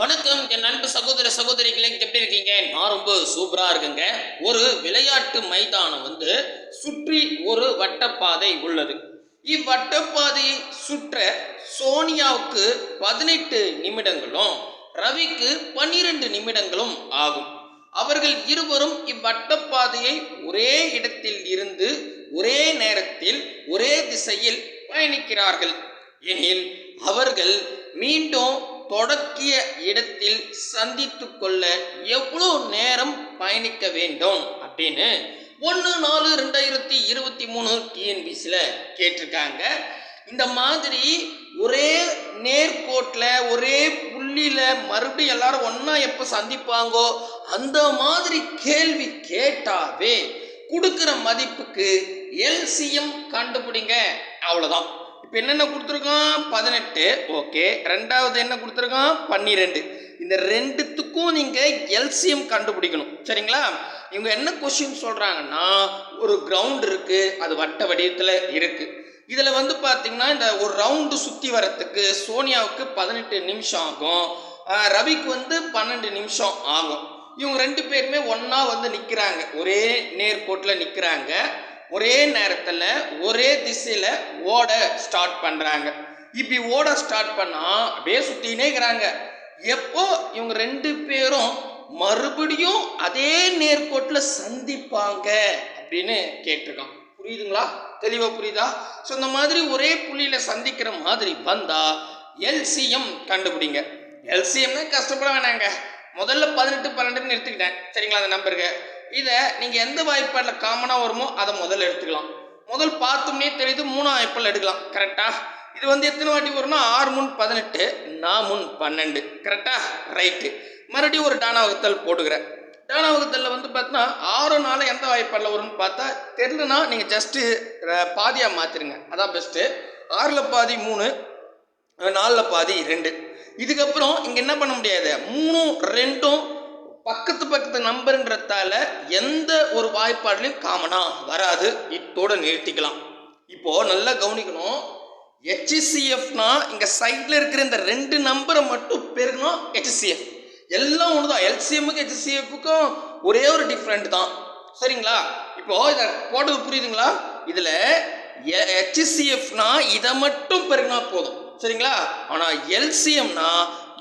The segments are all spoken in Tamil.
வணக்கம். என் நண்பு சகோதர சகோதரிகளை எப்படி இருக்கீங்க? நான் ரொம்ப சூப்பரா இருக்குங்க. ஒரு விளையாட்டு மைதானம் வந்து சுற்றி ஒரு வட்டப்பாதை உள்ளது. இவ்வட்டப்பாதையை சுற்ற சோனியாவுக்கு பதினெட்டு நிமிடங்களும் ரவிக்கு பன்னிரண்டு நிமிடங்களும் ஆகும். அவர்கள் இருவரும் இவ்வட்டப்பாதையை ஒரே இடத்தில் இருந்து ஒரே நேரத்தில் ஒரே திசையில் பயணிக்கிறார்கள். எனில் அவர்கள் மீண்டும் தொடக்கிய இடத்தில் சந்தித்து கொள்ள எவ்வளோ நேரம் பயணிக்க வேண்டும் அப்படின்னு ஒன்று நாலு ரெண்டாயிரத்தி இருபத்தி மூணு டிஎன்பிசியில் கேட்டிருக்காங்க. இந்த மாதிரி ஒரே நேர்கோட்டில் ஒரே புள்ளியில் மறுபடியும் எல்லாரும் ஒன்றா எப்போ சந்திப்பாங்கோ அந்த மாதிரி கேள்வி கேட்டாவே கொடுக்குற மதிப்புக்கு எல்சிஎம் கண்டுபிடிங்க. அவ்வளோதான் இப்போ என்னென்ன கொடுத்துருக்கான் பதினெட்டு. ஓகே. ரெண்டாவது என்ன கொடுத்துருக்கான் பன்னிரெண்டு. இந்த ரெண்டுத்துக்கும் நீங்கள் எல்சிஎம் கண்டுபிடிக்கணும். சரிங்களா? இவங்க என்ன கொஷின் சொல்கிறாங்கன்னா ஒரு கிரவுண்ட் இருக்குது அது வட்ட வடிவத்தில் இருக்குது இதில் வந்து பார்த்தீங்கன்னா இந்த ஒரு ரவுண்டு சுற்றி வரத்துக்கு சோனியாவுக்கு பதினெட்டு நிமிஷம் ஆகும். ரவிக்கு வந்து பன்னெண்டு நிமிஷம் ஆகும். இவங்க ரெண்டு பேருமே ஒன்றா வந்து நிற்கிறாங்க ஒரே நேர்கோட்டில் நிற்கிறாங்க ஒரே நேரத்தில் ஒரே திசையில் ஓட ஸ்டார்ட் பண்ணுறாங்க இப்படி ஓட ஸ்டார்ட் பண்ணால் அப்படியே சுற்றினே இருக்கிறாங்க. எப்போ இவங்க ரெண்டு பேரும் மறுபடியும் அதே நேர்கோட்டில் சந்திப்பாங்க அப்படின்னு கேட்டிருக்கான். புரியுதுங்களா? தெளிவாக புரியுதா? ஸோ இந்த மாதிரி ஒரே புள்ளியில் சந்திக்கிற மாதிரி வந்தால் எல்சிஎம் கண்டுபிடிங்க. எல்சிஎம்னா கஷ்டப்பட வேணாங்க. முதல்ல பதினெட்டு பன்னெண்டுன்னு எடுத்துக்கிட்டேன் சரிங்களா அந்த நம்பருக்கு இதை நீங்கள் எந்த வாய்ப்பாடில் காமனாக வருமோ அதை முதல்ல எடுத்துக்கலாம். முதல் பார்த்தோம்னே தெரியுது மூணு வாய்ப்பால் எடுக்கலாம். கரெக்டாக இது வந்து எத்தனை வாட்டி வரும்னா ஆறு முன் பதினெட்டு நான் முன் பன்னெண்டு. கரெக்டாக ரைட்டு மறுபடியும் ஒரு டானா வகுத்தல் போட்டுக்கிறேன். டானா வகுத்தலில் வந்து பார்த்தீங்கன்னா ஆறு நாள் எந்த வாய்ப்பாடில் வரும்னு பார்த்தா தெரிலனா நீங்கள் ஜஸ்ட்டு பாதியாக மாற்றிருங்க அதான் பெஸ்ட்டு ஆறில் பாதி மூணு நாலில் பாதி ரெண்டு இதுக்கப்புறம் இங்கே என்ன பண்ண முடியாது? மூணும் ரெண்டும் பக்கத்து பக்கத்து நம்பருன்றதால எந்த ஒரு வாய்ப்பாடுலையும் காமனாக வராது. இத்தோட நிறுத்திக்கலாம். இப்போது நல்லா கவனிக்கணும். ஹெச்சிசிஎஃப்னா இங்கே சைடில் இருக்கிற இந்த ரெண்டு நம்பரை மட்டும் பெருகணும் ஹெச்சிசிஎஃப் எல்லாம் ஒன்று தான் எல்சிஎம்முக்கும் ஹெச்சிசிஎஃப்க்கும் ஒரே ஒரு டிஃப்ரெண்ட் தான். சரிங்களா? இப்போ இதை போட்டது புரியுதுங்களா? இதில் ஹெச்சிசிஎஃப்னா இதை மட்டும் பெருகினா போதும். சரிங்களா? ஆனால் எல்சிஎம்னா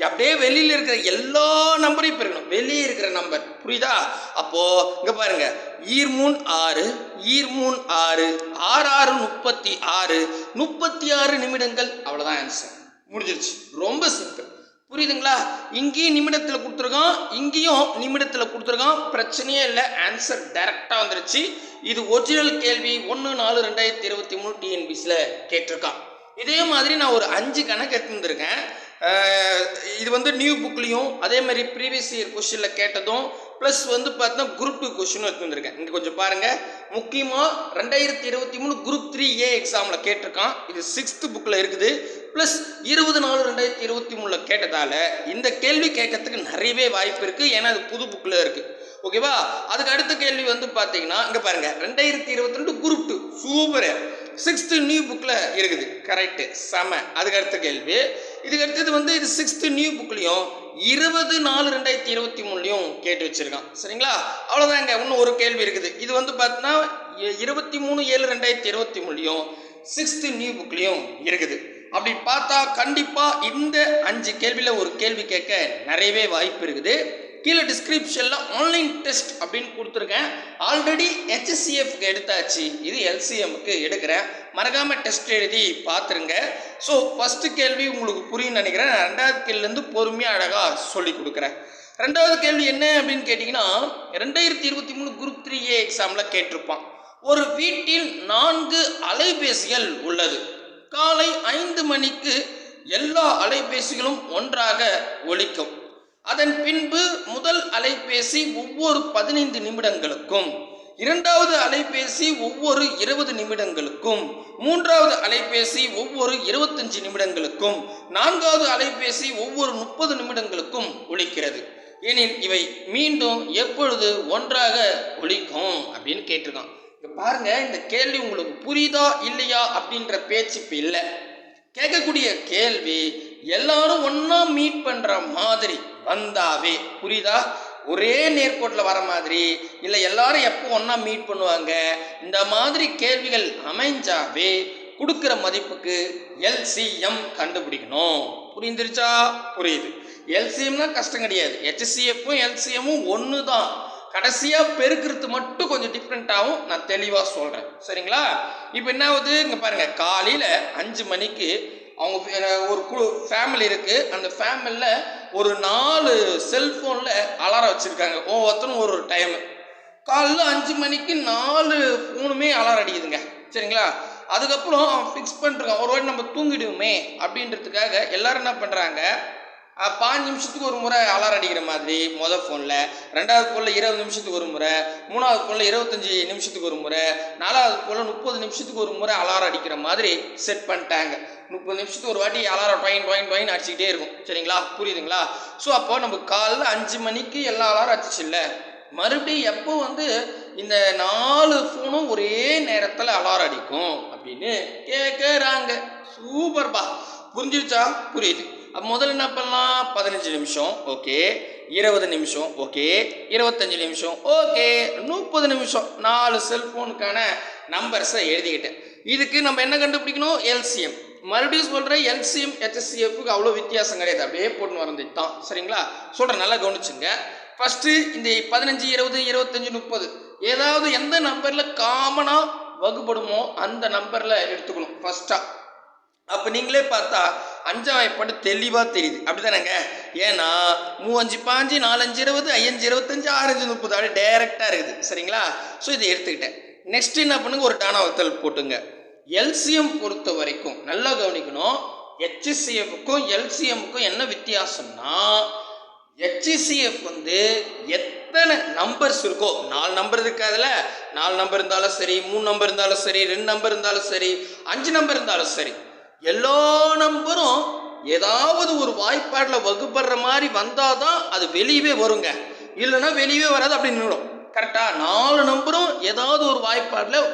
அப்படியே வெளியில் இருக்கிற எல்லா நம்பரையும் பெருக்கணும் வெளியே இருக்கிற நம்பர் புரியுதா? அப்போ இங்க பாருங்க. ஈர்மூன் ஆறு ஈர்மூன் ஆறு ஆறு ஆறு முப்பத்தி ஆறு முப்பத்தி ஆறு நிமிடங்கள். அவ்வளோதான் ஆன்சர் முடிஞ்சிருச்சு. ரொம்ப சிம்பிள் புரியுதுங்களா? இங்கேயும் நிமிடத்தில் கொடுத்துருக்கான் இங்கேயும் நிமிடத்தில் கொடுத்துருக்கான் பிரச்சனையே இல்லை. ஆன்சர் டைரெக்டாக வந்துருச்சு. இது ஒரிஜினல் கேள்வி. ஒன்று நாலு ரெண்டாயிரத்தி இருபத்தி மூணு டிஎன்பிசியில் கேட்டிருக்கான். இதே மாதிரி நான் ஒரு அஞ்சு கணக்கு எடுத்துருந்துருக்கேன். இது வந்து நியூ புக்லேயும் அதே மாதிரி ப்ரீவியஸ் இயர் கொஷினில் கேட்டதும் ப்ளஸ் வந்து பார்த்தீங்கன்னா குரூப் டூ கொஷினும் எடுத்து வந்திருக்கேன் இங்கே கொஞ்சம் பாருங்கள் முக்கியமாக ரெண்டாயிரத்தி இருபத்தி மூணு குரூப் த்ரீ ஏ எக்ஸாமில் கேட்டிருக்கான். இது சிக்ஸ்த்து புக்கில் இருக்குது. ப்ளஸ் இருபது நாலு ரெண்டாயிரத்தி இருபத்தி மூணில் கேட்டதால் இந்த கேள்வி கேட்கறதுக்கு நிறையவே வாய்ப்பு இருக்குது ஏன்னா அது புது புக்கில் இருக்குது ஓகேவா அதுக்கு அடுத்த கேள்வி வந்து பார்த்தீங்கன்னா இங்கே பாருங்கள் ரெண்டாயிரத்தி இருபத்தி ரெண்டு group two super. Sixth new புக்கில் இருக்குது. கரெக்டு செம. அதுக்கு அடுத்த கேள்வி. இதுக்கு அடுத்தது வந்து இது சிக்ஸ்த்து நியூ புக்லேயும் இருபது நாலு ரெண்டாயிரத்தி இருபத்தி மூணுலையும் கேட்டு வச்சுருக்கான். சரிங்களா? அவ்வளோதாங்க இன்னும் ஒரு கேள்வி இருக்குது. இது வந்து பார்த்தீங்கன்னா இருபத்தி மூணு ஏழு ரெண்டாயிரத்தி இருபத்தி மூணுலையும் சிக்ஸ்த்து நியூ புக்லேயும் இருக்குது. அப்படி பார்த்தா கண்டிப்பாக இந்த அஞ்சு கேள்வியில் ஒரு கேள்வி கேட்க நிறையவே வாய்ப்பு இருக்குது. கீழே டிஸ்கிரிப்ஷனில் ஆன்லைன் டெஸ்ட் அப்படின்னு கொடுத்துருக்கேன். ஆல்ரெடி ஹெச்எஸ்சிஎஃப்க்கு எடுத்தாச்சு. இது எல்சிஎம்க்கு எடுக்கிறேன். மறக்காமல் டெஸ்ட் எழுதி பார்த்துருங்க ஸோ ஃபஸ்ட்டு கேள்வி உங்களுக்கு புரியும்னு நினைக்கிறேன். ரெண்டாவது கேள்விலேருந்து பொறுமையாக அழகாக சொல்லி கொடுக்குறேன். ரெண்டாவது கேள்வி என்ன அப்படின்னு கேட்டிங்கன்னா ரெண்டாயிரத்தி இருபத்தி மூணு குரூப் த்ரீ ஏ எக்ஸாமில் கேட்டிருப்பான். ஒரு வீட்டில் நான்கு அலைபேசிகள் உள்ளது. காலை ஐந்து மணிக்கு எல்லா அலைபேசிகளும் ஒன்றாக ஒழிக்கும் அதன் பின்பு முதல் அலைபேசி ஒவ்வொரு பதினைந்து நிமிடங்களுக்கும். இரண்டாவது அலைபேசி ஒவ்வொரு இருபது நிமிடங்களுக்கும் மூன்றாவது அலைபேசி ஒவ்வொரு இருபத்தஞ்சு நிமிடங்களுக்கும் நான்காவது அலைபேசி ஒவ்வொரு முப்பது நிமிடங்களுக்கும் ஒழிக்கிறது எனில் இவை மீண்டும் எப்பொழுது ஒன்றாக ஒழிக்கும் அப்படின்னு கேட்டிருக்கான். இங்க பாருங்க இந்த கேள்வி உங்களுக்கு புரியுதா இல்லையா அப்படின்ற பேச்சு இப்போ இல்லை. கேட்கக்கூடிய கேள்வி எல்லாரும் ஒன்றா மீட் பண்ணுற மாதிரி வந்தாவே புரியுதா? ஒரே நேர்கோட்டில் வர மாதிரி இல்லை எல்லாரும் எப்போ ஒன்றா மீட் பண்ணுவாங்க இந்த மாதிரி கேள்விகள் அமைஞ்சாவே கொடுக்குற மதிப்புக்கு எல்சிஎம் கண்டுபிடிக்கணும். புரிந்துருச்சா? புரியுது. எல்சிஎம்னா கஷ்டம் கிடையாது. ஹெச்சிஎஃப்பும் எல்சிஎம்மும் ஒன்று தான் கடைசியாக பெருக்கிறது மட்டும் கொஞ்சம் டிஃப்ரெண்ட்டாகவும் நான் தெளிவாக சொல்கிறேன் சரிங்களா? இப்போ என்ன ஆகுது? இங்கே பாருங்கள் காலையில் அஞ்சு மணிக்கு அவங்க ஒரு குழு ஃபேமிலி இருக்குது அந்த ஃபேமிலியில் ஒரு நாலு செல்ஃபோனில் அலாரம் வச்சுருக்காங்க. ஒவ்வொருத்தரும் ஒரு டைமு காலைல அஞ்சு மணிக்கு நாலு ஃபோனுமே அலாரம் அடிக்குதுங்க. சரிங்களா? அதுக்கப்புறம் அவன் ஃபிக்ஸ் பண்ணிருக்கான் ஒரு வாட்டி நம்ம தூங்கிடுவோமே அப்படின்றதுக்காக எல்லாரும் என்ன பண்ணுறாங்க பாஞ்சு நிமிஷத்துக்கு ஒரு முறை அலாரம் அடிக்கிற மாதிரி மொதல் ஃபோனில் ரெண்டாவது ஃபோனில் இருபது நிமிஷத்துக்கு ஒரு முறை மூணாவது ஃபோனில் இருபத்தஞ்சி நிமிஷத்துக்கு ஒரு முறை நாலாவது ஃபோனில் முப்பது நிமிஷத்துக்கு ஒரு முறை அலாரம் அடிக்கிற மாதிரி செட் பண்ணிட்டாங்க. முப்பது நிமிஷத்துக்கு ஒரு வாட்டி அலாரம் டொயின் டொயின் டொயின் அடிச்சுக்கிட்டே இருக்கும். சரிங்களா? புரியுதுங்களா? ஸோ அப்போ நம்ம காலைல அஞ்சு மணிக்கு எல்லா அலாரம் அடிச்சிச்சு இல்லை? மறுபடியும் எப்போ வந்து இந்த நாலு ஃபோனும் ஒரே நேரத்தில் அலாரம் அடிக்கும் அப்படின்னு கேட்குறாங்க சூப்பர்பா புரிஞ்சிருச்சா? புரியுது. அப்போ முதல்ல என்ன பண்ணலாம்? பதினஞ்சு நிமிஷம். ஓகே. இருபது நிமிஷம். ஓகே. இருபத்தஞ்சு நிமிஷம். ஓகே. முப்பது நிமிஷம். நாலு செல்ஃபோனுக்கான நம்பர்ஸை எழுதிக்கிட்டேன். இதுக்கு நம்ம என்ன கண்டுபிடிக்கணும்? எல்சிஎம் மறுபடியும் சொல்கிறேன் எல்சிஎம் ஹெச்எஸ்சிஎஃப்க்கு அவ்வளோ வித்தியாசம் கிடையாது. அப்படியே போட்டு வரது தான். சரிங்களா? சொல்கிறேன் நல்லா கவனிச்சுங்க. ஃபஸ்ட்டு இந்த பதினஞ்சு இருபது இருபத்தஞ்சு முப்பது ஏதாவது எந்த நம்பரில் காமனாக வகுப்படுமோ அந்த நம்பரில் எடுத்துக்கணும் ஃபஸ்ட்டாக அப்போ நீங்களே பார்த்தா அஞ்சாம் வாய்ப்பாடு தெளிவாக தெரியுது. அப்படிதானேங்க? ஏன்னா மூவஞ்சு பாஞ்சு நாலஞ்சு இருபது ஐயஞ்சு இருபத்தஞ்சு ஆறஞ்சு முப்பது அப்படி டைரெக்டாக இருக்குது. சரிங்களா? ஸோ இதை எடுத்துக்கிட்டேன். நெக்ஸ்ட் என்ன பண்ணுங்க? ஒரு டானாவத்தல் போட்டுங்க. எல்சிஎம் பொறுத்த வரைக்கும் நல்லா கவனிக்கணும். ஹெச்சிசிஎஃப்க்கும் எல்சிஎம்க்கும் என்ன வித்தியாசம்னா ஹெச்சிசிஎஃப் வந்து எத்தனை நம்பர்ஸ் இருக்கோ நாலு நம்பர் இருக்கு அதில் நாலு நம்பர் இருந்தாலும் சரி மூணு நம்பர் இருந்தாலும் சரி ரெண்டு நம்பர் இருந்தாலும் சரி அஞ்சு நம்பர் இருந்தாலும் சரி எல்லா நம்பரும் ஏதாவது ஒரு வாய்ப்பாடில் வகுப்படுற மாதிரி வந்தால் தான் அது வெளியவே வருங்க. இல்லைன்னா வெளியவே வராது அப்படின்னு நின்றுடும். கரெக்டாக நாலு நம்பரும் ஏதாவது ஒரு வாய்ப்பாடில்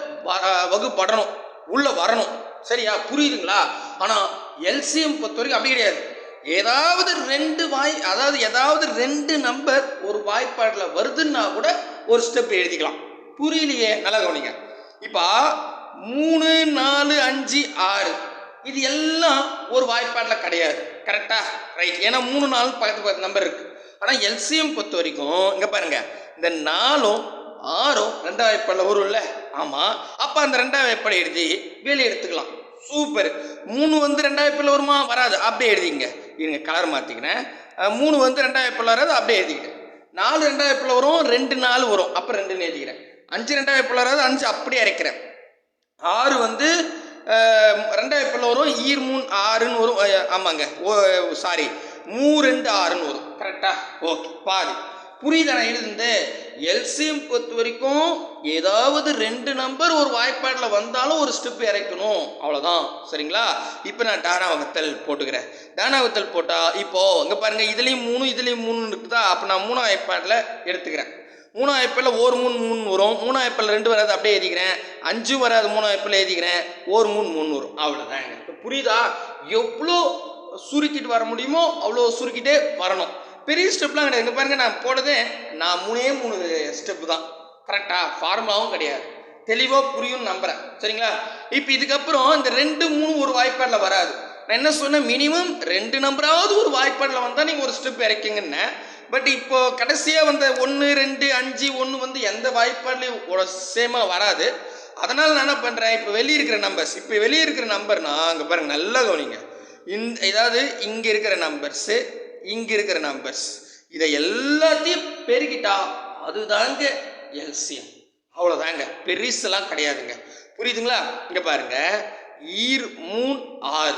வகுப்படணும். உள்ளே வரணும். சரியா? புரியுதுங்களா? ஆனால் எல்சிஎம் பொறுத்த வரைக்கும் அப்படி கிடையாது. ஏதாவது ரெண்டு வாய் அதாவது ஏதாவது ரெண்டு நம்பர் ஒரு வாய்ப்பாடில் வருதுன்னா கூட ஒரு ஸ்டெப் எழுதிக்கலாம். புரியலையே? நல்லா கவனிங்க. இப்போ மூணு நாலு அஞ்சு ஆறு இது எல்லாம் ஒரு வாய்ப்பாடில் கிடையாது. கரெக்டாக ரைட் ஏன்னா மூணு நாலு பக்கத்து பக்கத்து நம்பர் இருக்குது ஆனால் எல்சிஎம் பொறுத்த வரைக்கும் இங்கே பாருங்கள் இந்த நாலும் ஆறும் ரெண்டு வாய்ப்பாடில் வரும்ல? ஆமாம் அப்போ அந்த ரெண்டாம் வாய்ப்பாடை எழுதி வெளியே எடுத்துக்கலாம். சூப்பர். மூணு வந்து ரெண்டாம் வாய்ப்பாடில் வருமா? வராது. அப்படியே எழுதிங்க. இருங்க கலர் மாற்றிக்கிறேன் மூணு வந்து ரெண்டாம் வாய்ப்பாடில் வராது அப்படியே எழுதிக்கிறேன். நாலு ரெண்டாம் வாய்ப்பாடில் வரும் ரெண்டு நாலு வரும். அப்போ ரெண்டுன்னு எழுதிக்கிறேன். அஞ்சு ரெண்டாம் வாய்ப்பாடில் வராது அஞ்சு அப்படியே இறக்கிறேன் ஆறு வந்து ரெண்டாவது ரெண்டாம் வரும் ஈர் மூணு ஆறுன்னு வரும். ஆமாங்க. ஓ சாரி மூ ரெண்டு ஆறுன்னு வரும். கரெக்டாக ஓகே பாதி. புரியுதா நான் எழுதுந்து எல்சிஎம் பொறுத்த வரைக்கும் ஏதாவது ரெண்டு நம்பர் ஒரு வாய்ப்பாட்டில் வந்தாலும் ஒரு ஸ்டெப் இறக்கணும். அவ்வளோதான் சரிங்களா? இப்போ நான் டானா வகத்தல் போட்டுக்கிறேன். டானா வகத்தல் போட்டால் இப்போது இங்கே பாருங்கள் இதுலேயும் மூணு இதுலேயும் மூணு இருக்குதா? அப்போ நான் மூணு வாய்ப்பாட்டில் எடுத்துக்கிறேன். மூணு வாய்ப்பில் ஒரு மூணு மூணு வரும். மூணு வாய்ப்பில் ரெண்டு வராது அப்படியே எழுதிக்கிறேன். அஞ்சு வராது மூணு வாய்ப்பில் எழுதிக்கிறேன். ஒரு மூணு மூணு வரும். அவ்வளோதான் புரியுதா? எவ்வளோ சுருக்கிட்டு வர முடியுமோ அவ்வளோ சுருக்கிட்டே வரணும். பெரிய ஸ்டெப்லாம் கிடையாது. இங்கே பாருங்கள் நான் போனதே நான் மூணே மூணு ஸ்டெப்பு தான். கரெக்டாக ஃபார்முலாவும் கிடையாது. தெளிவாக புரியும்னு நம்புகிறேன் சரிங்களா? இப்போ இதுக்கப்புறம் இந்த ரெண்டு மூணு ஒரு வாய்ப்பாடில் வராது. நான் என்ன சொன்னேன்? மினிமம் ரெண்டு நம்பராவது ஒரு வாய்ப்பாடில் வந்தால் நீங்கள் ஒரு ஸ்டெப் இறக்கிங்கன்னேன் பட் இப்போ கடைசியாக வந்த ஒன்று ரெண்டு அஞ்சு ஒன்று வந்து எந்த வாய்ப்பாடுலையும் சேமாக வராது. அதனால் நான் என்ன பண்ணுறேன் இப்போ வெளியே இருக்கிற நம்பர்ஸ் இப்போ வெளியே இருக்கிற நம்பர்னா அங்கே பாருங்கள் நல்லா கவனிங்க. இந்த ஏதாவது இங்கே இருக்கிற நம்பர்ஸு இங்கே இருக்கிற நம்பர்ஸ் இதை எல்லாத்தையும் பெருக்கிட்டா அதுதாங்க எல்சியம். அவ்வளோதாங்க பெருசெல்லாம் கிடையாதுங்க. புரியுதுங்களா? இங்கே பாருங்க. ஈர் மூணு ஆறு.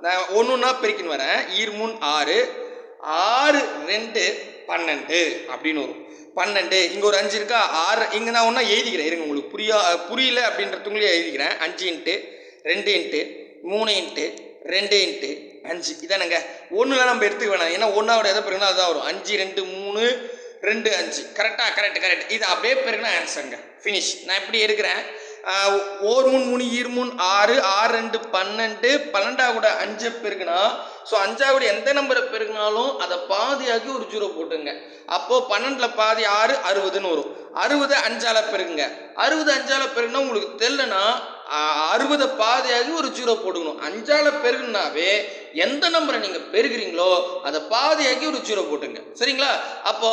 நான் ஒன்று ஒன்றா பெருக்கின்னு வரேன். ஈர் மூணு ஆறு. ஆறு ரெண்டு பன்னெண்டு அப்படின்னு வரும். பன்னெண்டு. இங்கே ஒரு அஞ்சு இருக்கா? ஆறு. இங்கே நான் ஒன்றா எழுதிக்கிறேன். இருங்க உங்களுக்கு புரியா புரியல அப்படின்றதுங்களே எழுதிக்கிறேன். அஞ்சு இன்ட்டு ரெண்டு இன்ட்டு மூணு இன்ட்டு ரெண்டு இன்ட்டு அஞ்சு. இதானங்க. ஒன்றுல நம்ம எடுத்துக்க வேணாம். ஏன்னா ஒன்றாவோட எதை பெருகுனா அதுதான் வரும். அஞ்சு ரெண்டு மூணு ரெண்டு அஞ்சு. கரெக்டாக கரெக்ட் கரெக்ட் இது அப்படியே பெருகுனா ஆன்சருங்க ஃபினிஷ் நான் இப்படி எடுக்கிறேன். ஓர் மூணு மூணு ஈர் மூணு ஆறு ஆறு ரெண்டு பன்னெண்டு. பன்னெண்டா கூட அஞ்சை பெருக்குனா ஸோ அஞ்சா கூட எந்த நம்பரை பெருக்கினாலும் அதை பாதியாக்கி ஒரு ஜீரோ போட்டுங்க. அப்போது பன்னெண்டில் பாதி ஆறு அறுபதுன்னு வரும். அறுபது அஞ்சால பெருக்குங்க அறுபது அஞ்சால் பெருக்குன்னா உங்களுக்கு தெரிலனா அறுபதை பாதையாகி ஒரு ஜீரோ போட்டுக்கணும். அஞ்சால பெருகுனாவே எந்த நம்பரை நீங்க பெருகிறீங்களோ அதை பாதையாக்கி ஒரு ஜீரோ போட்டுங்க. சரிங்களா? அப்போ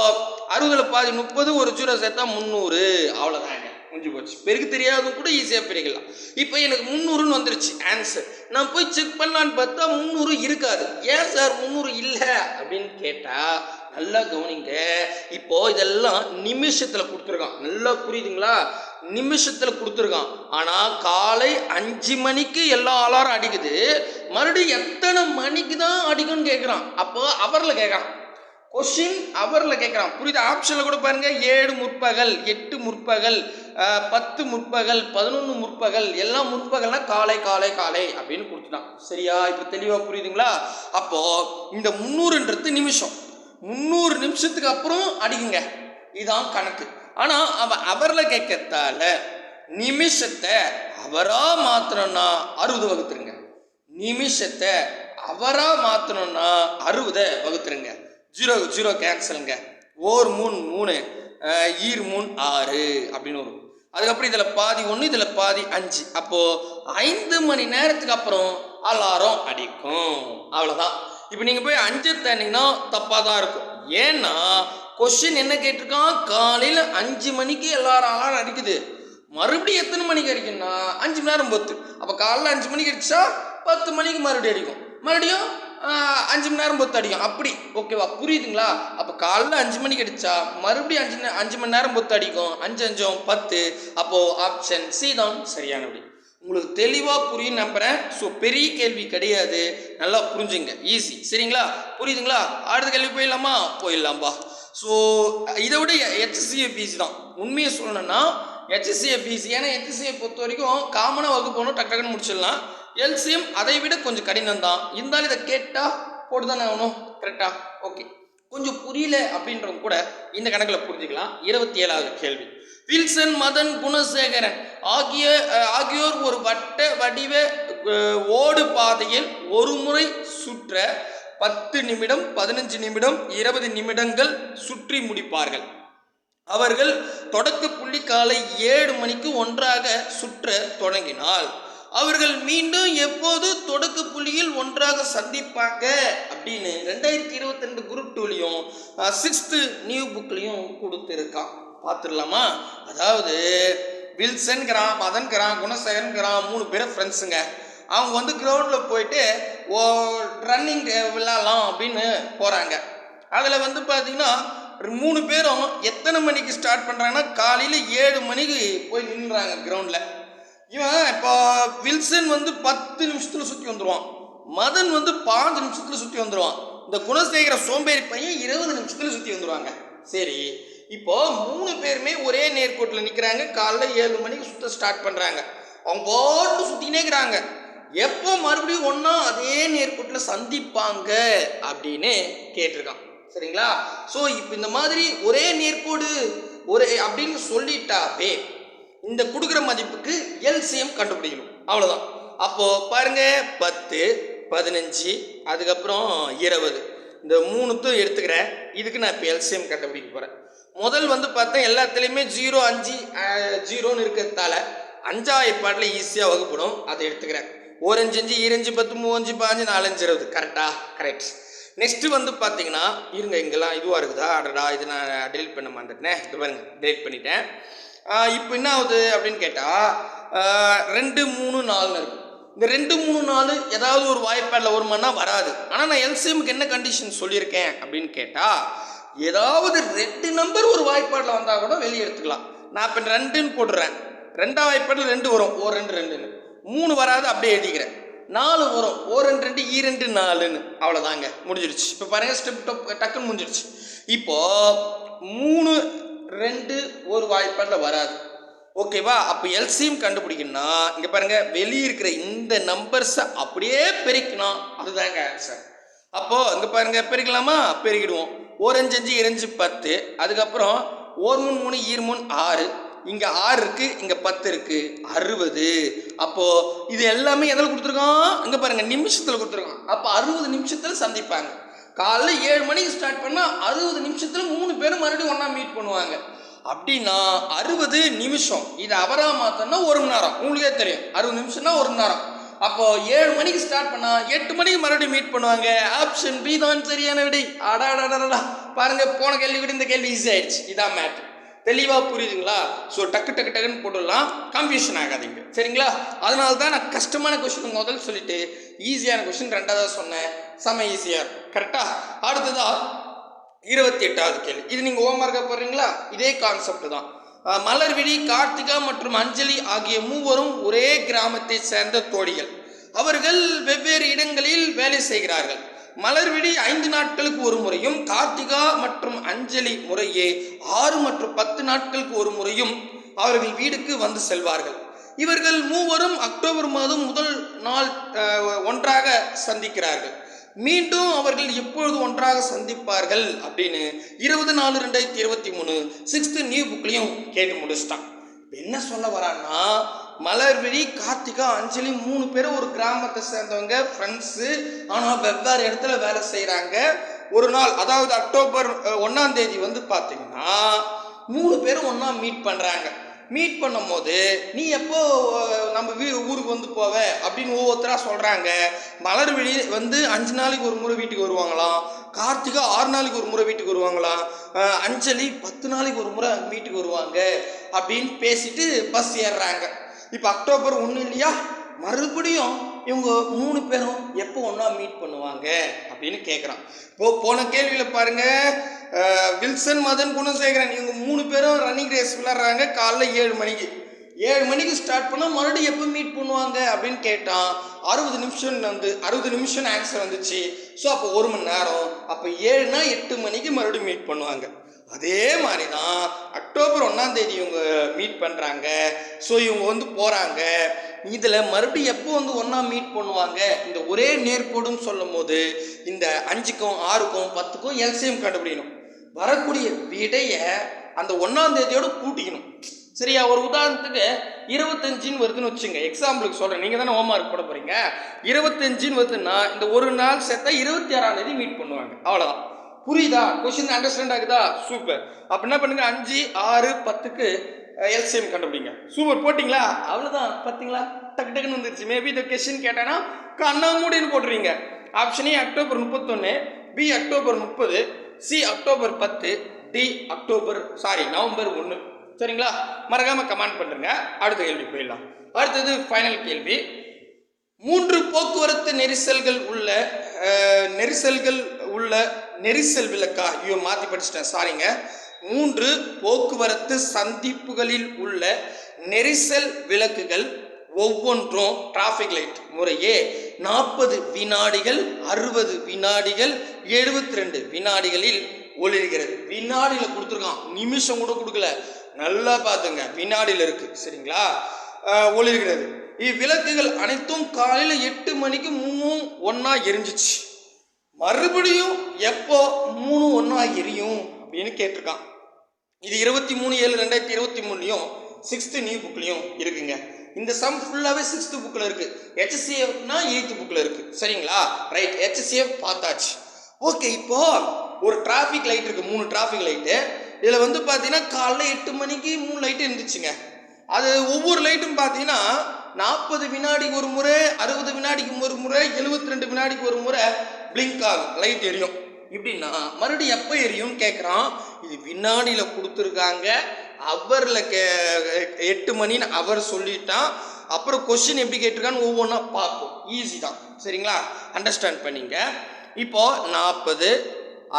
அறுபதுல பாதி முப்பது ஒரு ஜீரோ சேர்த்தா முந்நூறு. அவ்வளோதாங்க முடிஞ்சு போச்சு. பெருக்கு தெரியாதவங்க கூட ஈஸியாக பெருகலாம் இப்போ எனக்கு முந்நூறுன்னு வந்துருச்சு. ஆன்சர் நான் போய் செக் பண்ணலான்னு பார்த்தா முந்நூறு இருக்காது. ஏன் சார் முந்நூறு இல்லை? அப்படின்னு கேட்டால் நல்லா கவனிங்க. இப்போ இதெல்லாம் நிமிஷத்தில் கொடுத்துருக்கான். நல்லா புரியுதுங்களா? நிமிஷத்தில் கொடுத்துருக்கான். ஆனால் காலை அஞ்சு மணிக்கு எல்லா அலாரம் அடிக்குது. மறுபடியும் எத்தனை மணிக்கு தான் அடிக்கும்னு கேட்குறான் அப்போ அவரில் கேட்குறான் கொஷின் அவரில் கேட்குறான் புரியுது? ஆப்ஷனில் கூட பாருங்க. ஏழு முற்பகல் எட்டு முற்பகல் பத்து முற்பகல் பதினொன்று முற்பகல் எல்லாம் முற்பகல்னா காலை காலை காலை அப்படின்னு கொடுத்துட்டான். சரியா? இப்போ தெளிவாக புரியுதுங்களா? அப்போது இந்த முந்நூறுன்றது நிமிஷம். முந்நூறு நிமிஷத்துக்கு அப்புறம் அடிக்குங்க. இதுதான் கணக்கு. ஆனால் அவன் அவரில் கேட்கத்தால நிமிஷத்தை அவராக மாற்றணும்னா அறுபது வகுத்துருங்க. நிமிஷத்தை அவராக மாற்றணும்னா அறுபதை வகுத்துருங்க. Zero zero கேன்சலுங்க. ஓர் மூணு மூணு ஈர் மூணு ஆறு அப்படின்னு வரும். அதுக்கப்புறம் இதில் பாதி ஒன்று இதில் பாதி அஞ்சு. அப்போது ஐந்து மணி நேரத்துக்கு அப்புறம் அலாரம் அடிக்கும். அவ்வளோதான் இப்போ நீங்கள் போய் அஞ்சு தந்தீங்கன்னா தப்பாக தான் இருக்கும். ஏன்னா கொஸ்டின் என்ன கேட்டிருக்கான்? காலையில் அஞ்சு மணிக்கு எல்லாரும் அலாரம் அடிக்குது. மறுபடியும் எத்தனை மணிக்கு அடிக்கும்னா? அஞ்சு மணி நேரம் பொத்து. அப்போ காலைல அஞ்சு மணிக்கு அடிச்சா பத்து மணிக்கு மறுபடியும் அடிக்கும். மறுபடியும் அஞ்சு மணி நேரம் பொத்து அடிக்கும். அப்படி. ஓகேவா புரியுதுங்களா? அப்போ காலைல அஞ்சு மணிக்கு அடித்தா மறுபடியும் அஞ்சு அஞ்சு மணி நேரம் பொத்து அடிக்கும். அஞ்சு அஞ்சும் பத்து. அப்போது ஆப்ஷன் சி தான் சரியானபடி உங்களுக்கு தெளிவாக புரியும் நம்புறேன். ஸோ பெரிய கேள்வி கிடையாது. நல்லா புரிஞ்சுங்க. ஈஸி சரிங்களா? புரியுதுங்களா? அடுத்த கேள்வி போயிடலாமா? போயிடலாம்பா. ஸோ இதை விட ஹெச்சிஎஃப் பிசி தான். உண்மையை சொல்லணும்னா ஹெச்சிஎஃப் பிசி ஏன்னா ஹெச்சிஎஃப் பொறுத்த வரைக்கும் காமனாக வகுப்பு போகணும் டக்கு டக்குன்னு முடிச்சிடலாம். எல்சிஎம் அதை விட கொஞ்சம் கடினம் தான். இருந்தாலும் இதை கேட்டால் போட்டு தானே ஆகணும் கரெக்டாக ஓகே கொஞ்சம் புரியல அப்படின்றவங்க கூட இந்த கணக்கில் புரிஞ்சுக்கலாம். இருபத்தி ஏழாவது கேள்வி. வில்சன் மதன் குணசேகரன் ஆகிய ஆகியோர் ஒரு வட்ட வடிவ ஓடு பாதையில் ஒரு முறை சுற்ற பத்து நிமிடம் பதினஞ்சு நிமிடம் இருபது நிமிடங்கள் சுற்றி முடிப்பார்கள். அவர்கள் தொடக்க புள்ளி காலை ஏழு மணிக்கு ஒன்றாக சுற்ற தொடங்கினால் அவர்கள் மீண்டும் எப்போது தொடக்க புள்ளியில் ஒன்றாக சந்திப்பாங்க அப்படின்னு ரெண்டாயிரத்தி இருபத்தி ரெண்டு குரூப் டூலையும் சிக்ஸ்த்து நியூ புக்லையும் கொடுத்துருக்கான். பார்த்துடலாமா? அதாவது வில்சன்கிறான் மதன்கிறான் குணசேகரன்கிறான் மூணு பேரும் ஃப்ரெண்ட்ஸுங்க அவங்க வந்து கிரவுண்டில் போயிட்டு ஓ ரன்னிங் விளாட்லாம் அப்படின்னு போகிறாங்க அதில் வந்து பார்த்தீங்கன்னா மூணு பேரும் எத்தனை மணிக்கு ஸ்டார்ட் பண்ணுறாங்கன்னா காலையில் ஏழு மணிக்கு போய் நின்றுறாங்க கிரவுண்டில் இவன் இப்போ வில்சன் வந்து பத்து நிமிஷத்தில் சுற்றி வந்துடுவான் மதன் வந்து பாஞ்சு நிமிஷத்தில் சுற்றி வந்துடுவான் இந்த குணசேகர சோம்பேறி பையன் இருபது நிமிஷத்தில் சுற்றி வந்துடுவாங்க சரி இப்போ மூணு பேருமே ஒரே நேர்கோட்டில் நிற்கிறாங்க காலைல ஏழு மணிக்கு சுற்ற ஸ்டார்ட் பண்ணுறாங்க அவங்க போட்டு சுற்றினே இருக்கிறாங்க. எப்போ மறுபடியும் ஒன்றா அதே நேர்கோட்டில் சந்திப்பாங்க அப்படின்னு கேட்டிருக்கான். சரிங்களா? ஸோ இப்போ இந்த மாதிரி ஒரே நேர்கோடு ஒரு அப்படின்னு சொல்லிட்டாவே இந்த கொடுக்குற மதிப்புக்கு எல்சிஎம் கண்டுபிடிக்கணும். அவ்வளோதான் அப்போது பாருங்கள் பத்து பதினஞ்சு அதுக்கப்புறம் இருபது. இந்த மூணுத்தும் எடுத்துக்கிறேன் இதுக்கு நான் இப்போ எல்சிஎம் கண்டுபிடிக்க போகிறேன் முதல் வந்து பார்த்தா எல்லாத்துலேயுமே ஜீரோ அஞ்சு ஜீரோன்னு இருக்கிறதால அஞ்சாயிரப்பாட்டில் ஈஸியாக வகுப்படும் அதை எடுத்துக்கிறேன். ஓரஞ்சு அஞ்சு ஈரஞ்சு பத்து மூவஞ்சு பாஞ்சு நாலஞ்சு இருபது. கரெக்டா கரெக்ட் நெக்ஸ்ட் வந்து பார்த்தீங்கன்னா இருங்க இங்கெல்லாம் இதுவாக இருக்குதா? அடடா இது நான் டெலிட் பண்ண மாட்டேனே இது பாருங்க டெலிட் பண்ணிட்டேன். இப்போ என்ன ஆகுது அப்படின்னு கேட்டால் ரெண்டு மூணு நாலுன்னு இருக்கும் இந்த ரெண்டு மூணு நாலு ஏதாவது ஒரு வாய்ப்பாடில் வருமானா வராது. ஆனால் நான் எல்சிஎம்க்கு என்ன கண்டிஷன் சொல்லியிருக்கேன் அப்படின்னு கேட்டால் ஏதாவது ரெண்டு நம்பர் ஒரு வாய்ப்பாடில் வந்தால் கூட வெளியே எடுத்துக்கலாம். நான் இப்போ ரெண்டுன்னு போடுறேன் ரெண்டாம் வாய்ப்பாடில் ரெண்டு வரும். ஓ ரெண்டு ரெண்டுன்னு. மூணு வராது அப்படியே எழுதிக்கிறேன். நாலு வரும். ஓ ரெண்டு ரெண்டு ஈ ரெண்டு நாலுன்னு. அவ்வளோதாங்க முடிஞ்சிருச்சு இப்போ பாருங்கள் ஸ்டெப் டப் டக்குன்னு முடிஞ்சிருச்சு இப்போ மூணு ரெண்டு ஒரு வாய்ப்பாடில் வராது. ஓகேவா அப்போ எல்சிஎம் கண்டுபிடிக்கணும்னா இங்கே பாருங்க வெளியே இருக்கிற இந்த நம்பர்ஸை அப்படியே பெருக்கணும் அதுதாங்க ஆன்சர் அப்போது இங்கே பாருங்க பெருக்கலாமா? பெருக்கிடுவோம். ஓரஞ்சு அஞ்சு இரஞ்சு பத்து. அதுக்கப்புறம் ஓர் மூணு மூணு ஈர் மூணு ஆறு. இங்க ஆறு இருக்கு இங்க பத்து இருக்கு. அறுபது. அப்போ இது எல்லாமே எதில் கொடுத்துருக்கோம்? இங்க பாருங்க நிமிஷத்துல கொடுத்துருக்கோம். அப்போ அறுபது நிமிஷத்துல சந்திப்பாங்க. காலைல ஏழு மணிக்கு ஸ்டார்ட் பண்ணா அறுபது நிமிஷத்துல மூணு பேரும் மறுபடியும் ஒன்றா மீட் பண்ணுவாங்க. அப்படின்னா அறுபது நிமிஷம். இது அவரா மாத்தோம்னா ஒரு மணி நேரம். உங்களுக்கே தெரியும். அறுபது நிமிஷம்னா ஒரு மணி நேரம். அப்போ ஏழு மணிக்கு ஸ்டார்ட் பண்ணா எட்டு மணிக்கு மறுபடியும் மீட் பண்ணுவாங்க. ஆப்ஷன் பி தான் சரியான விடை. அடா அடா பாருங்க போன கேள்வி கூட இந்த கேள்வி ஈஸி ஆயிடுச்சு. இதான் மேட்ரு தெளிவாக புரியுதுங்களா? ஸோ டக்கு டக்கு டக்குன்னு போட்டுடலாம். கன்ஃபியூஷன் ஆகாதீங்க. சரிங்களா? அதனால தான் நான் கஷ்டமான கொஸ்டின் முதல் சொல்லிட்டு ஈஸியான கொஸ்டின் ரெண்டாவது சொன்னேன். செம ஈஸியாக இருக்கும். கரெக்டாக அடுத்ததா இருபத்தி எட்டாவது கேள்வி. இது நீங்கள் ஹோம்ஒர்க்கா போடுறீங்களா? இதே கான்செப்ட் தான். மலர்விழி கார்த்திகா மற்றும் அஞ்சலி ஆகிய மூவரும் ஒரே கிராமத்தை சேர்ந்த தோழிகள். அவர்கள் வெவ்வேறு இடங்களில் வேலை செய்கிறார்கள். மலர்விழி ஐந்து நாட்களுக்கு ஒரு முறையும் கார்த்திகா மற்றும் அஞ்சலி முறையே ஆறு மற்றும் பத்து நாட்களுக்கு ஒரு முறையும் அவர்கள் வீடுக்கு வந்து செல்வார்கள். இவர்கள் மூவரும் அக்டோபர் மாதம் முதல் நாள் ஒன்றாக சந்திக்கிறார்கள். மீண்டும் அவர்கள் எப்பொழுது ஒன்றாக சந்திப்பார்கள் அப்படின்னு இருபது நாலு ரெண்டாயிரத்தி இருபத்தி மூணு சிக்ஸ்த்து நியூ புக்லையும் கேட்டு முடிச்சிட்டான். என்ன சொல்ல வரான்னா மலர்விழி கார்த்திகா அஞ்சலி மூணு பேரும் ஒரு கிராமத்தை சேர்ந்தவங்க ஃப்ரெண்ட்ஸு ஆனால் வெவ்வேறு இடத்துல வேலை செய்கிறாங்க ஒரு நாள் அதாவது அக்டோபர் ஒன்றாம் தேதி வந்து பார்த்தீங்கன்னா மூணு பேரும் ஒன்றா மீட் பண்ணுறாங்க மீட் பண்ணும்போது நீ எப்போ நம்ம வீ ஊருக்கு வந்து போவ? அப்படின்னு ஒவ்வொருத்தராக சொல்கிறாங்க மலர்விழி வந்து அஞ்சு நாளைக்கு ஒரு முறை வீட்டுக்கு வருவாங்களாம். கார்த்திகா ஆறு நாளைக்கு ஒரு முறை வீட்டுக்கு வருவாங்களாம். அஞ்சலி பத்து நாளைக்கு ஒரு முறை வீட்டுக்கு வருவாங்க அப்படின்னு பேசிட்டு பஸ் ஏறுறாங்க. இப்போ அக்டோபர் ஒன்று இல்லையா? மறுபடியும் இவங்க மூணு பேரும் எப்போ ஒன்றா மீட் பண்ணுவாங்க அப்படின்னு கேட்குறான் இப்போ போன கேள்வியில் பாருங்க. வில்சன் மதன் குணசேகரன் இவங்க மூணு பேரும் ரன்னிங் ரேஸ் விளாட்றாங்க காலைல ஏழு மணிக்கு. ஏழு மணிக்கு ஸ்டார்ட் பண்ணால் மறுபடியும் எப்போ மீட் பண்ணுவாங்க அப்படின்னு கேட்டான். அறுபது நிமிஷம் வந்து அறுபது நிமிஷம் ஆன்சர் வந்துச்சு. ஸோ அப்போ ஒரு மணி நேரம் அப்போ ஏழுனா எட்டு மணிக்கு மறுபடியும் மீட் பண்ணுவாங்க. அதே மாதிரி தான் அக்டோபர் ஒன்றாம் தேதி இவங்க மீட் பண்ணுறாங்க ஸோ இவங்க வந்து போகிறாங்க இதில் மறுபடியும் எப்போ வந்து ஒன்றா மீட் பண்ணுவாங்க? இந்த ஒரே நேர்கோடுன்னு சொல்லும் போது இந்த அஞ்சுக்கும் ஆறுக்கும் பத்துக்கும் எல்சிஎம் கண்டுபிடிக்கணும். வரக்கூடிய விடையை அந்த ஒன்றாம் தேதியோடு கூட்டிக்கணும். சரியா? ஒரு உதாரணத்துக்கு இருபத்தஞ்சின்னு வருதுன்னு வச்சுங்க. எக்ஸாம்பிளுக்கு சொல்கிறேன் நீங்கள் தானே ஹோம்ஒர்க் போட போகிறீங்க இருபத்தஞ்சின்னு வருதுன்னா இந்த ஒரு நாள் சேர்த்தா இருபத்தி ஆறாம் தேதி மீட் பண்ணுவாங்க. அவ்வளோதான் புரியுதா? கொஷின் அண்டர்ஸ்டாண்ட் ஆகுதா? சூப்பர் அப்போ என்ன பண்ணுங்க? அஞ்சு ஆறு பத்துக்கு எல்சிஎம் கண்டுபிடிங்க. சூப்பர் போட்டிங்களா? அவ்வளோதான் பார்த்தீங்களா டக்கு டக்குன்னு வந்துருச்சு. மேபி இந்த கொஷின் கேட்டானா கண்ணாமூடின்னு போட்டுருவீங்க ஆப்ஷன் ஏ அக்டோபர் முப்பத்தொன்று பி அக்டோபர் முப்பது சி அக்டோபர் பத்து டி அக்டோபர் சாரி நவம்பர் ஒன்று சரிங்களா? மறக்காம கமெண்ட் பண்ணுங்க அடுத்த கேள்வி போயிடலாம். அடுத்தது ஃபைனல் கேள்வி. மூன்று போக்குவரத்து நெரிசல்கள் உள்ள நெரிசல்கள் உள்ள நெரிசல் விளக்கா ஐயோ மாற்றி படிச்சிட்டேன் சாரிங்க மூன்று போக்குவரத்து சந்திப்புகளில் உள்ள நெரிசல் விளக்குகள் ஒவ்வொன்றும் டிராஃபிக் லைட் முறையே. நாற்பது வினாடிகள் அறுபது வினாடிகள் எழுபத்தி ரெண்டு வினாடிகளில் ஒளிர்கிறது. வினாடியில் கொடுத்துருக்கான். நிமிஷம் கூட கொடுக்கல. நல்லா பார்த்துங்க. வினாடியில் இருக்கு. சரிங்களா? ஒளிர்கிறது. இவ்விளக்குகள் அனைத்தும் காலையில் எட்டு மணிக்கு மூணும் ஒன்றா எரிஞ்சிச்சு. மறுபடியும் எப்போ மூணு ஒன்றா எரியும் அப்படின்னு கேட்டிருக்கான். இது இருபத்தி மூணு ஏழு ரெண்டாயிரத்தி இருபத்தி மூணுலையும் சிக்ஸ்த்து நியூ புக்லையும் இருக்குங்க. இந்த சம் ஃபுல்லாகவே சிக்ஸ்த்து புக்கில் இருக்குது ஹெச்சிஎஃப்னா எயித்து புக்கில் இருக்குது சரிங்களா? ரைட் ஹெச்சிஎஃப் பார்த்தாச்சு. ஓகே இப்போ ஒரு டிராஃபிக் லைட் இருக்குது மூணு டிராஃபிக் லைட்டு இதில் வந்து பார்த்தீங்கன்னா காலைல எட்டு மணிக்கு மூணு லைட்டு இருந்துச்சுங்க. அது ஒவ்வொரு லைட்டும் பார்த்தீங்கன்னா நாற்பது வினாடிக்கு ஒரு முறை அறுபது வினாடிக்கு ஒரு முறை எழுபத்தி ரெண்டு வினாடிக்கு ஒரு முறை பிளிங்க் ஆகும் லைட் எரியும். இப்படின்னா மறுபடியும் எப்போ எரியும்னு கேட்குறான் இது வினாடியில் கொடுத்துருக்காங்க. அவரில் கே எட்டு மணின்னு அவர் சொல்லிட்டான். அப்புறம் கொஷின் எப்படி கேட்டிருக்கான்னு ஒவ்வொன்றா பார்ப்போம். ஈஸி தான். சரிங்களா? அண்டர்ஸ்டாண்ட் பண்ணிங்க. இப்போ நாற்பது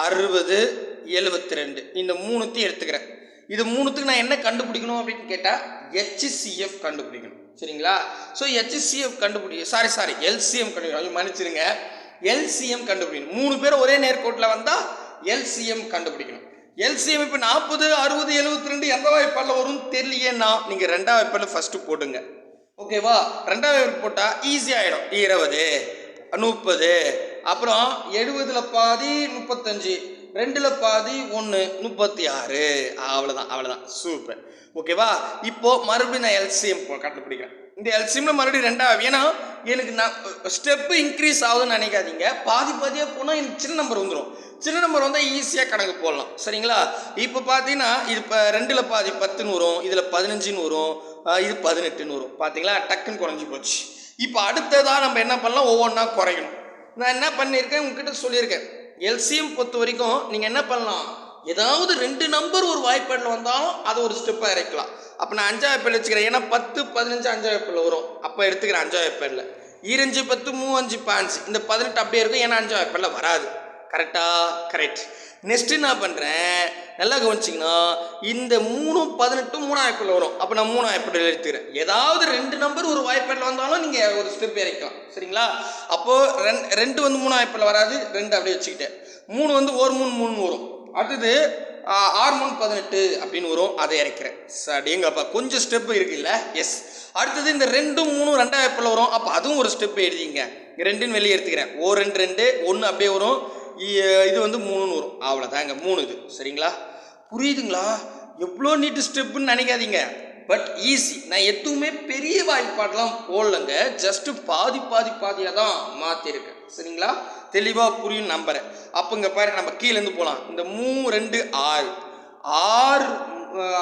அறுபது எழுபத்தி ரெண்டு இந்த மூணுத்தையும் எடுத்துக்கிறேன். இது மூணுத்துக்கு நான் என்ன கண்டுபிடிக்கணும் அப்படின்னு கேட்டால் ஹெச்சிசிஎஃப் கண்டுபிடிக்கணும். சரிங்களா? ஸோ ஹெச்சிசிஎஃப் கண்டுபிடி சாரி சாரி எல்சிஎம் கண்டுபிடிக்கணும் மன்னிச்சிருங்க. எல்சிஎம் கண்டுபிடிக்கணும். மூணு பேர் ஒரே நேர்கோட்டில் வந்தால் எல்சிஎம் கண்டுபிடிக்கணும். எல்சிஎம் இப்போ நாற்பது அறுபது எழுபத்தி ரெண்டு எந்த வாய்ப்பால் வரும் தெரியலையேன்னா நீங்கள் ரெண்டாம் வாய்ப்பால் ஃபஸ்ட்டு போடுங்க ஓகேவா ரெண்டாவது வாய்ப்பு போட்டால் ஈஸியாகிடும் இருபது முப்பது அப்புறம் எழுபதில் பாதி முப்பத்தஞ்சு. ரெண்டில் பாதி ஒன்று முப்பத்தி ஆறு அவ்வளோதான் அவ்வளோதான் சூப்பர் ஓகேவா இப்போது மறுபடியும் நான் எல்சிஎம் கண்டுபிடிக்கிறேன். இந்த எல்சிஎம்ல மறுபடியும் ரெண்டாவது ஏன்னா எனக்கு நான் ஸ்டெப்பு இன்க்ரீஸ் ஆகுதுன்னு நினைக்காதீங்க. பாதி பாதியாக போனால் எனக்கு சின்ன நம்பர் வந்துடும் சின்ன நம்பர் வந்தால் ஈஸியாக கணக்கு போடலாம். சரிங்களா? இப்போ பார்த்தீங்கன்னா இது இப்போ ரெண்டில் பாதி பத்துன்னு வரும். இதில் பதினஞ்சுன்னு வரும். இது பதினெட்டுன்னு வரும். பார்த்தீங்களா டக்குன்னு குறைஞ்சி போச்சு. இப்போ அடுத்ததாக நம்ம என்ன பண்ணலாம்? ஒவ்வொன்றா குறைக்கணும். நான் என்ன பண்ணியிருக்கேன்? உங்ககிட்ட சொல்லியிருக்கேன். எல்சிஎம் பொறுத்த வரைக்கும் நீங்கள் என்ன பண்ணலாம்? ஏதாவது ரெண்டு நம்பர் ஒரு வாய்ப்பாடில் வந்தாலும் அதை ஒரு ஸ்டெப்பாக இறக்கலாம். அப்போ நான் அஞ்சாவது பேர் வச்சுக்கிறேன். ஏன்னா பத்து பதினஞ்சு அஞ்சாவது பேரில் வரும். அப்போ எடுத்துக்கிறேன் அஞ்சாவது பேரில். ஈரஞ்சு பத்து மூவஞ்சு பாஞ்சு. இந்த பதினெட்டு அப்படியே இருக்கும். ஏன்னா அஞ்சாவது பேரில் வராது. கரெக்டாக கரெக்ட் நெக்ஸ்ட்டு என்ன பண்ணுறேன் நல்லா கவனிச்சிங்கன்னா இந்த மூணும் பதினெட்டும் மூணாவது பேரில் வரும். அப்போ நான் மூணாவது பேரில் எடுத்துக்கிறேன். ஏதாவது ரெண்டு நம்பர் ஒரு வாய்ப்பாடில் வந்தாலும் நீங்கள் ஒரு ஸ்டெப் இறக்கலாம். சரிங்களா? அப்போது ரெண் ரெண்டு வந்து மூணாவது பேரில் வராது. ரெண்டு அப்படியே வச்சுக்கிட்டேன். மூணு வந்து ஒரு மூணு மூணு வரும். அடுத்தது ஆ, பதினெட்டு அப்படின்னு வரும் அதை இறக்கிறேன். அப்படியேங்கப்பா கொஞ்சம் ஸ்டெப் இருக்குல்ல? எஸ் அடுத்தது இந்த ரெண்டும் மூணும் ரெண்டாவது வரும். அப்போ அதுவும் ஒரு ஸ்டெப் எழுதிங்க. ரெண்டுன்னு வெளியே எடுத்துக்கிறேன். ஓ ரெண்டு ரெண்டு ஒன்று அப்படியே வரும். இது வந்து மூணுன்னு வரும். அவ்வளோதாங்க மூணு இது. சரிங்களா? புரியுதுங்களா? எவ்வளோ நீட்டு ஸ்டெப்புன்னு நினைக்காதீங்க. பட் ஈஸி நான் எதுவுமே பெரிய வாய்ப்பாடெலாம் போடலைங்க. ஜஸ்ட்டு பாதி பாதி பாதியாக தான் மாற்றிருக்கேன் சரிங்களா? தெளிவாக புரியும் நம்புறேன் அப்போ இங்கே பாரு நம்ம கீழேருந்து போகலாம் இந்த மூ ரெண்டு ஆறு. ஆறு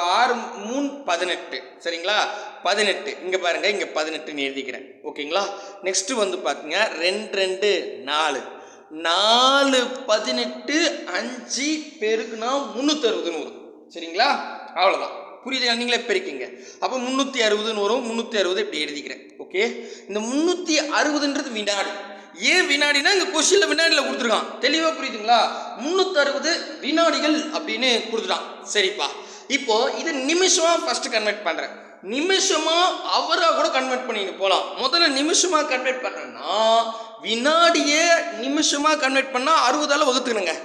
ஆறு மூணு பதினெட்டு. சரிங்களா? பதினெட்டு. இங்கே பாருங்க இங்கே பதினெட்டுன்னு எழுதிக்கிறேன். ஓகேங்களா? நெக்ஸ்ட்டு வந்து பார்த்தீங்க ரெண்டு ரெண்டு நாலு. நாலு பதினெட்டு அஞ்சு பெருக்குனா முந்நூற்றறுபதுன்னு வரும். சரிங்களா? அவ்வளோதான் புரியுது நீங்களே பெருக்கிங்க. அப்போ முந்நூற்றி அறுபதுன்னு வரும். முந்நூற்றி அறுபது இப்படி எழுதிக்கிறேன். ஓகே? இந்த முந்நூற்றி அறுபதுன்றது வினாடு ஏன் வினாடினா இங்கே கொஸ்டினில் வினாடியில் கொடுத்துருக்கான். தெளிவாக புரியுதுங்களா? முந்நூற்றறுபது வினாடிகள் அப்படின்னு கொடுத்துட்டான். சரிப்பா. இப்போ இது நிமிஷமாக ஃபஸ்ட்டு கன்வெர்ட் பண்ணுறேன் நிமிஷமா அவரா கூட கன்வெர்ட் பண்ணிட்டு போகலாம் முதல்ல நிமிஷமா கன்வெர்ட் பண்ணுறேன்னா வினாடியே நிமிஷமா கன்வெர்ட் பண்ணா அறுபதால வகுத்துக்கணுங்க.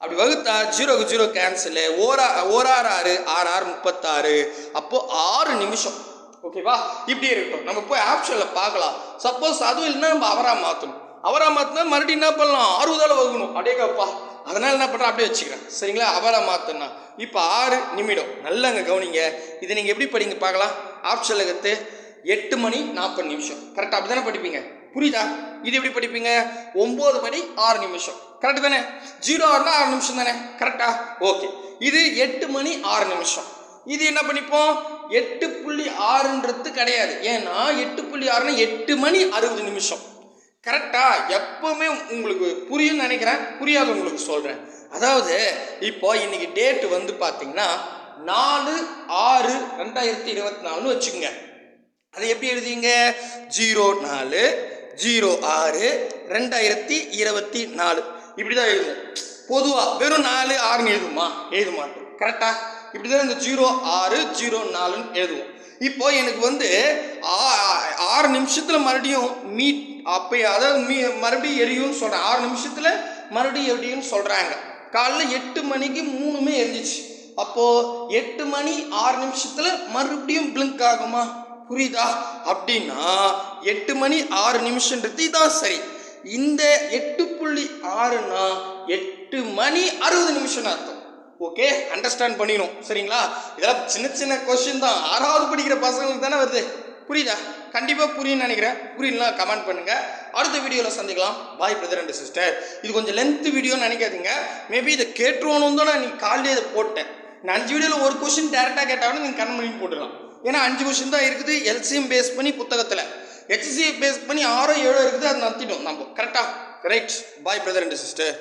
அப்படி வகுத்தா ஜீரோக்கு ஜீரோ கேன்சலு ஓரா ஓராறு ஆறு ஆறு ஆறு முப்பத்தாறு. அப்போ ஆறு நிமிஷம். ஓகேவா இப்படி இருக்கட்டும். நம்ம போய் ஆப்ஷனில் பார்க்கலாம். சப்போஸ் அதுவும் இல்லைன்னா நம்ம அவராக மாற்றணும் அவரா மாத்தினா மறுபடியும் என்ன பண்ணலாம்? அறுபதால வகுக்கணும். அடேங்கப்பா அதனால என்ன பண்ணுறேன் அப்படியே வச்சுக்கிறேன். சரிங்களா? அவரா மாற்றினா இப்போ ஆறு நிமிடம். நல்லங்க கவனிங்க. இதை நீங்கள் எப்படி படிங்க? பார்க்கலாம். ஆப்ஷனில் கற்று எட்டு மணி நாற்பது நிமிஷம். கரெக்டாக அப்படி தானே படிப்பீங்க? புரியுதா? இது எப்படி படிப்பீங்க? ஒம்பது மணி ஆறு நிமிஷம். கரெக்டு தானே? ஜீரோ ஆறுனா ஆறு நிமிஷம் தானே? கரெக்டா ஓகே இது எட்டு மணி ஆறு நிமிஷம். இது என்ன பண்ணிப்போம்? எட்டு புள்ளி ஆறுன்றது கிடையாது. ஏன்னா எட்டு புள்ளி ஆறுனா எட்டு மணி அறுபது நிமிஷம். கரெக்டாக எப்பவுமே உங்களுக்கு புரியும்னு நினைக்கிறேன் புரியாத உங்களுக்கு சொல்கிறேன் அதாவது இப்போ இன்னைக்கு டேட்டு வந்து பார்த்தீங்கன்னா நாலு ஆறு ரெண்டாயிரத்தி இருபத்தி நாலுன்னு வச்சுக்கோங்க. அதை எப்படி எழுதிங்க? ஜீரோ நாலு ஜீரோ ஆறு ரெண்டாயிரத்தி இருபத்தி நாலு இப்படி தான் எழுதும் பொதுவாக வெறும் நாலு ஆறுன்னு எழுதுமா எழுத மாட்டோம் கரெக்டா? இப்படி தான் இந்த ஜீரோ ஆறு ஜீரோ நாலுன்னு எழுதுவோம். இப்போ எனக்கு வந்து ஆ- ஆறு நிமிஷத்தில் மறுபடியும் மீட் அப்போ அதாவது மீ மறுபடியும் எரியும்னு சொல்கிறேன் ஆறு நிமிஷத்தில் மறுபடியும் எரியும்னு சொல்கிறாங்க காலைல எட்டு மணிக்கு மூணுமே எரிஞ்சிச்சு. அப்போது எட்டு மணி ஆறு நிமிஷத்தில் மறுபடியும் பிளிங்க் ஆகுமா? புரியுதா? அப்படின்னா எட்டு மணி ஆறு நிமிஷன்றது இதான் சரி. இந்த எட்டு புள்ளி ஆறுனா எட்டு மணி அறுபது நிமிஷம்னு அர்த்தம். ஓகே? அண்டர்ஸ்டாண்ட் பண்ணிடணும். சரிங்களா? இதெல்லாம் சின்ன சின்ன கொஸ்டின் தான். ஆறாவது படிக்கிற பசங்களுக்கு தானே வருது. புரியுதா? கண்டிப்பாக புரியும்னு நினைக்கிறேன். புரியலாம் கமெண்ட் பண்ணுங்க. அடுத்த வீடியோவில் சந்திக்கலாம். பாய் பிரதர் அண்ட் சிஸ்டர் இது கொஞ்சம் லென்த் வீடியோன்னு நினைக்காதீங்க. மேபி இதை கேட்டுருவோன்னு தான் நான் நீ காலையிலே இதை போட்டேன். நான் அஞ்சு வீடியோவில் ஒரு கொஷின் டேரெக்டாக கேட்டாலும் நீங்கள் கண் பண்ணி போட்டுடலாம். ஏன்னா அஞ்சு கொஷின் தான் இருக்குது. எல்சிஎம் பேஸ் பண்ணி புத்தகத்தில். ஹெச்சிசி பேஸ் பண்ணி ஆறோ ஏழோ இருக்குது. அது நடத்திட்டோம் நம்ம கரெக்டாக right boy brother and sister